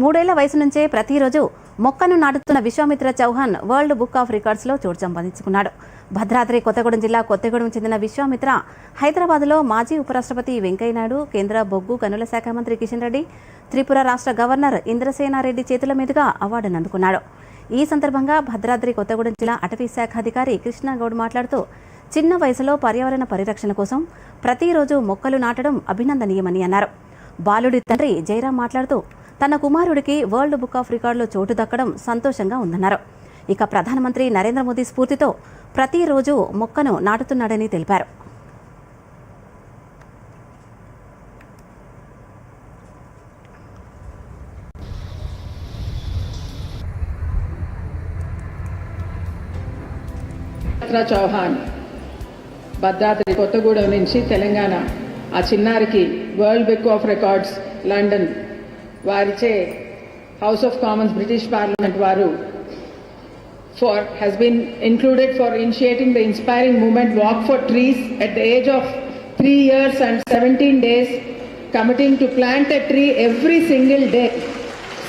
మూడేళ్ళ వయసు నుంచే ప్రతిరోజు మొక్కను నాటుతున్న Vishwamitra Chauhan world book of రికార్డ్స్లో చోటు సంపాదించుకున్నాడు. భద్రాద్రి కొత్తగూడెం జిల్లా కొత్తగూడెం చెందిన విశ్వామిత్ర హైదరాబాద్లో మాజీ ఉపరాష్ట్రపతి వెంకయ్యనాయుడు కేంద్ర బొగ్గు గనుల శాఖ మంత్రి కిషన్ రెడ్డి త్రిపుర రాష్ట్ర గవర్నర్ ఇంద్రసేనారెడ్డి చేతుల మీదుగా అవార్డును అందుకున్నాడు. ఈ సందర్భంగా భద్రాద్రి కొత్తగూడెం జిల్లా అటవీ శాఖ అధికారి కృష్ణగౌడ్ మాట్లాడుతూ చిన్న వయసులో పర్యావరణ పరిరక్షణ కోసం ప్రతిరోజు మొక్కలు నాటడం అభినందనీయమని అన్నారు. బాలుడి తండ్రి జయరాం మాట్లాడుతూ తన కుమారుడికి వరల్డ్ బుక్ ఆఫ్ రికార్డులో చోటు దక్కడం సంతోషంగా ఉందన్నారు. ఇక ప్రధానమంత్రి నరేంద్ర మోదీ స్ఫూర్తితో ప్రతిరోజు మొక్కను నాటుతున్నాడని తెలిపారు. చౌహాన్ భద్రాద్రి కొత్తగూడెం నుంచి తెలంగాణ ఆ చిన్నారికి world book of records London వారిచే house of commons British parliament వారు for has been included for initiating the inspiring movement walk for trees at the age of 3 years and 17 days committing to plant a tree every single day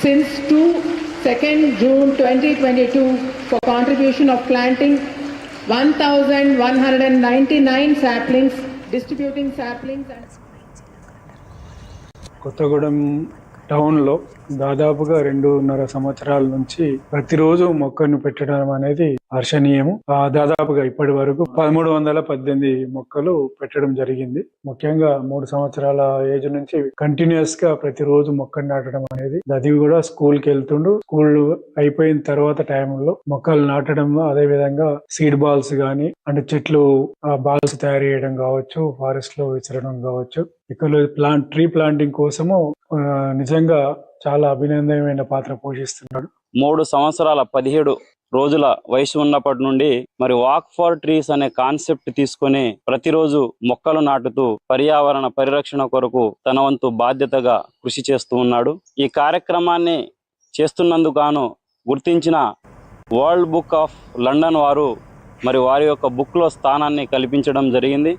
since 2 2nd June 2022 for contribution of planting 1199 saplings distributing saplings and Kothagudem టౌన్లో దాదాపుగా రెండున్నర సంవత్సరాల నుంచి ప్రతిరోజు మొక్కను పెట్టడం అనేది హర్షణీయము. ఆ దాదాపుగా ఇప్పటి వరకు పదమూడు వందల పద్దెనిమిది మొక్కలు పెట్టడం జరిగింది. ముఖ్యంగా మూడు సంవత్సరాల ఏజ్ నుంచి కంటిన్యూస్గా ప్రతిరోజు మొక్కను నాటడం అనేది అది కూడా స్కూల్కి వెళ్తుండు. స్కూల్ అయిపోయిన తర్వాత టైంలో మొక్కలు నాటడం అదే విధంగా సీడ్ బాల్స్ గాని అంటే చెట్లు బాల్స్ తయారు చేయడం కావచ్చు ఫారెస్ట్లో విసరడం కావచ్చు. ఇక్కడ ప్లాంట్ ట్రీ ప్లాంటింగ్ కోసము నిజంగా చాలా అభినందనమైన పాత్ర పోషిస్తున్నాడు. మూడు సంవత్సరాల పదిహేడు రోజుల వయసు ఉన్నప్పటి నుండి మరి వాక్ ఫర్ ట్రీస్ అనే కాన్సెప్ట్ తీసుకొని ప్రతిరోజు మొక్కలు నాటుతూ పర్యావరణ పరిరక్షణ కొరకు తన వంతు బాధ్యతగా కృషి చేస్తూ ఉన్నాడు. ఈ కార్యక్రమాన్ని చేస్తున్నందుకు గుర్తించిన వరల్డ్ బుక్ ఆఫ్ లండన్ వారు మరి వారి యొక్క బుక్లో స్థానాన్ని కల్పించడం జరిగింది.